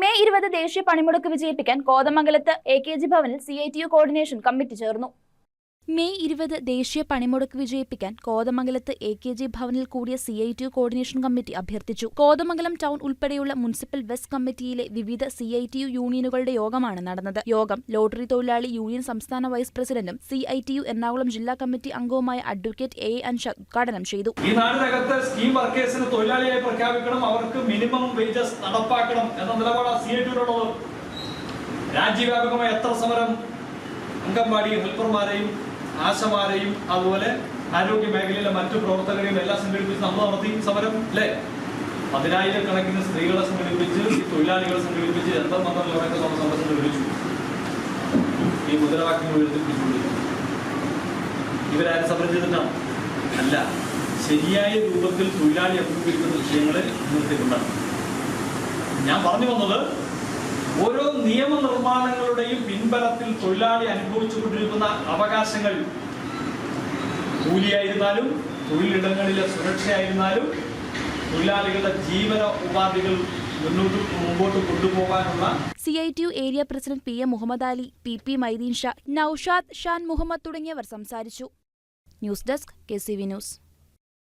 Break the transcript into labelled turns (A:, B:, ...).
A: May ഇരുപത് ദേശീയ പണിമുടക്ക് വിജയിപ്പിക്കാൻ കോതമംഗലത്ത് എ കെ ജി ഭവനിൽ C I T U coordination committee ചേർന്നു. മെയ് ഇരുപത് ദേശീയ പണിമുടക്ക് വിജയിപ്പിക്കാൻ കോതമംഗലത്ത് എ കെ ജി ഭവനിൽ കൂടിയ C I T coordination committee അഭ്യർത്ഥിച്ചു. കോതമംഗലം ടൗൺ ഉൾപ്പെടെയുള്ള മുനിസിപ്പൽ വെസ്റ്റ് കമ്മിറ്റിയിലെ വിവിധ സി ഐ ടി യു യൂണിയനുകളുടെ യോഗമാണ് നടന്നത്. യോഗം ലോട്ടറി തൊഴിലാളി യൂണിയൻ സംസ്ഥാന വൈസ് പ്രസിഡന്റും C I T U Ernakulam ജില്ലാ കമ്മിറ്റി അംഗവുമായ അഡ്വക്കേറ്റ് എ അൻഷ ഉദ്ഘാടനം ചെയ്തു.
B: ഈ സ്കീം പ്രഖ്യാപിക്കണം അവർക്ക് മിനിമം വേജസ് നടപ്പാക്കണം എന്ന രാജ്യവ്യാപകമായ എത്ര സമരം അംഗൻവാടി ഹെൽപ്പർമാരെയും ആശമാരെയും അതുപോലെ ആരോഗ്യ മേഖലയിലെ മറ്റു പ്രവർത്തകരെയും എല്ലാം സംഘടിപ്പിച്ച് നമ്മൾ നടത്തി സമരം അല്ലേ? പതിനായിരക്കണക്കിന് സ്ത്രീകളെ സംഘടിപ്പിച്ച് ഈ തൊഴിലാളികളെ സംഘടിപ്പിച്ച് എത്ര മന്ത്രങ്ങളൊക്കെ നമ്മൾ സമരം സംഘടിപ്പിച്ചു ഈ മുദ്രാവാക്യങ്ങൾ ഉയർത്തിപ്പിച്ചുകൊണ്ട് ഇവരാരും സമരം ചെയ്തിട്ടാണ് അല്ല. ശരിയായ രൂപത്തിൽ തൊഴിലാളി അഭിമുഖീകരിക്കുന്ന വിഷയങ്ങളെ നിർത്തിയിട്ടുണ്ടാകും ഞാൻ പറഞ്ഞു വന്നത് ഓരോ നിയമ നിയമനിർമ്മാണങ്ങളുടെയും പിൻബലത്തിൽ തൊഴിലാളി അനുഭവിച്ചുകൊണ്ടിരിക്കുന്ന അവകാശങ്ങൾ കൂലിയായിരുന്നാലും തൊഴിലിടങ്ങളിലെ സുരക്ഷയായിരുന്നാലും തൊഴിലാളികളുടെ ജീവന ഉപാധികൾ മുന്നോട്ട്
A: C I T U area president P M Muhammad Ali P P Maideen Shah Naushad Shan Muhammad തുടങ്ങിയവർ സംസാരിച്ചു. News desk K C V news.